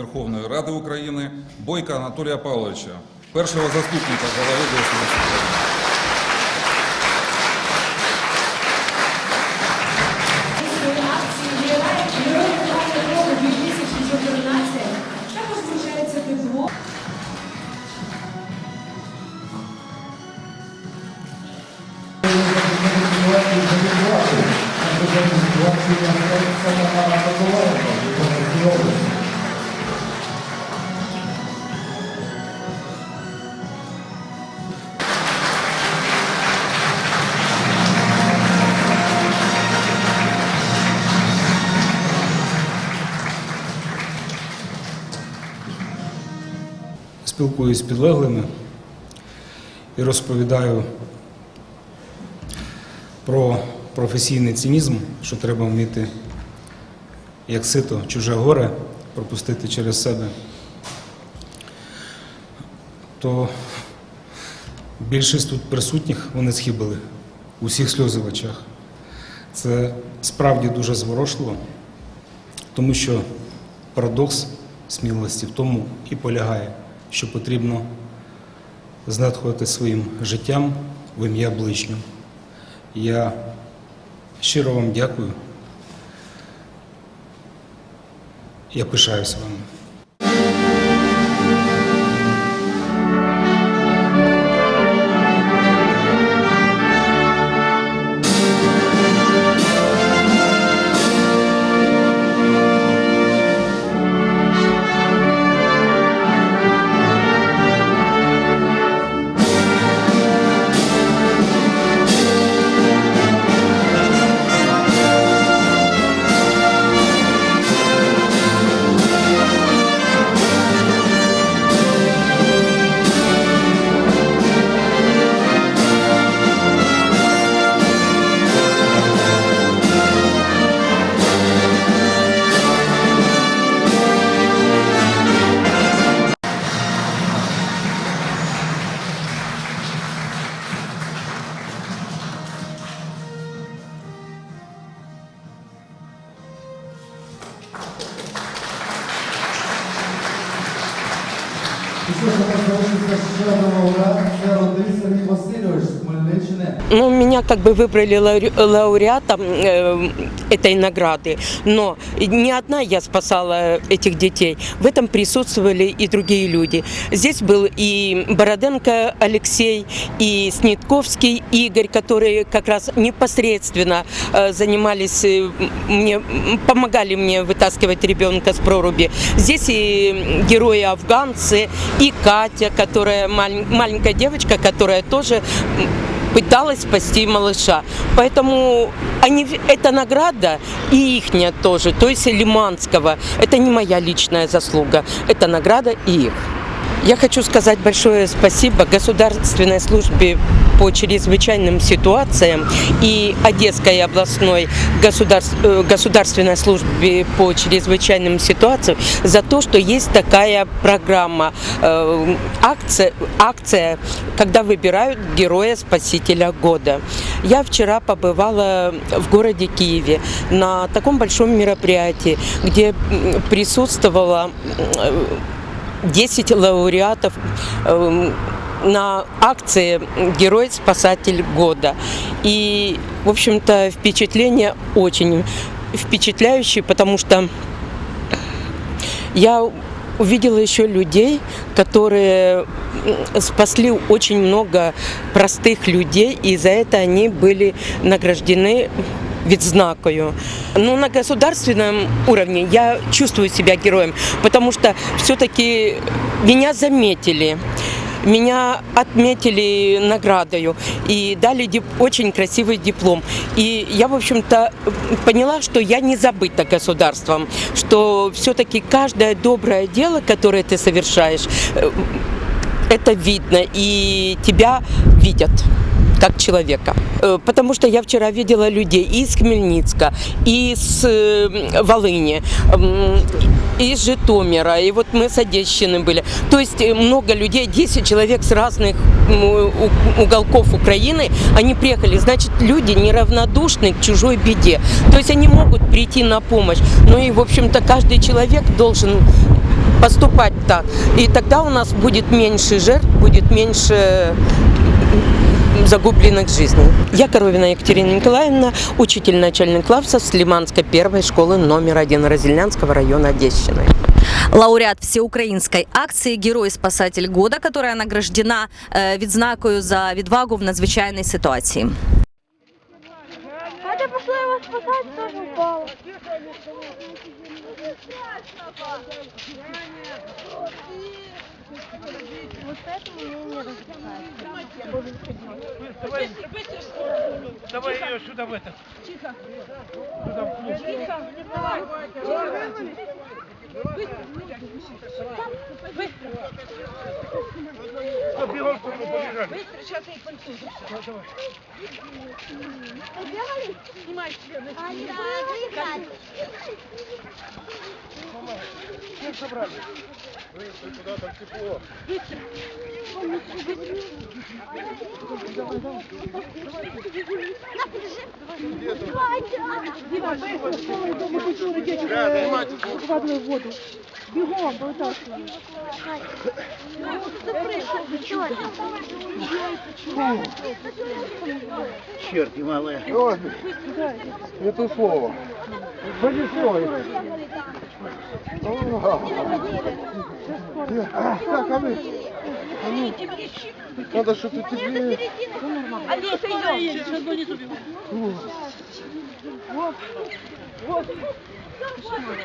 Верховної Ради України Бойка Анатолія Павловича, першого заступника голови Государства. акції Герой спілкуюсь з підлеглими і розповідаю про професійний цинізм, що треба вміти, як сито, чуже горе пропустити через себе, то більшість тут присутніх вони схибили, усіх сльози в очах. Це справді дуже зворушливо, тому що парадокс смілості в тому і полягає, що потрібно знадхувати своїм життям в ім'я ближнього. Я щиро вам дякую. Я пишаюся вами. Ну, меня как бы выбрали лауре- лауреатом э, этой награды, но не одна я спасала этих детей. В этом присутствовали и другие люди. Здесь был и Бороденко Алексей, и Снитковский Игорь, которые как раз непосредственно э, занимались, э, мне, помогали мне вытаскивать ребенка с проруби. Здесь и герои-афганцы, и Катя, которая маленькая девочка, которая тоже пыталась спасти малыша. Поэтому они, эта награда и ихняя тоже, то есть Лиманского. Это не моя личная заслуга, это награда и их. Я хочу сказать большое спасибо Государственной службе по чрезвычайным ситуациям и Одесской областной государств- э, государственной службе по чрезвычайным ситуациям за то, что есть такая программа, э, акция, акция, когда выбирают героя-спасителя года. Я вчера побывала в городе Киеве на таком большом мероприятии, где присутствовала м, 10 лауреатов эм, на акции «Герой-спасатель года». И, в общем-то, впечатление очень впечатляющее, потому что я увидела еще людей, которые спасли очень много простых людей, и за это они были награждены відзнакою. Ну, на государственном уровне я чувствую себя героем, потому что все-таки меня заметили. Меня отметили наградою и дали дип- очень красивый диплом. И я, в общем-то, поняла, что я не забыта государством, что все-таки каждое доброе дело, которое ты совершаешь, э, это видно, и тебя видят как человека. Э, Потому что я вчера видела людей из Хмельницка, и с э, Волыни, из Житомира, и вот мы с Одещины были. То есть э, много людей, 10 человек с разных уголков Украины, они приехали. Значит, люди неравнодушны к чужой беде. То есть они могут прийти на помощь. Ну и, в общем-то, каждый человек должен поступать так. И тогда у нас будет меньше жертв, будет меньше загубленных жизней. Я Коровина Екатерина Николаевна, учитель начальных классов Слиманской первой школы номер один Разельнянского района Одещины. лауреат всеукраїнської акції Герой-спасатель года, которая награждена е, відзнакою за відвагу в надзвичайній ситуації. Катя пошла его спасать, тоже упала. вот поэтому мне не раздражает. Я буду Давай ее сюда в это. Тихо. Бегом, побежали. Рыжий, куда там тепло? Давай, давай. Давай, давай. Они будут играть. Черти малые. Это слово. Понесло их. Так, а мы? Ну, Надо что-то теплее. Вот, вот. Что вы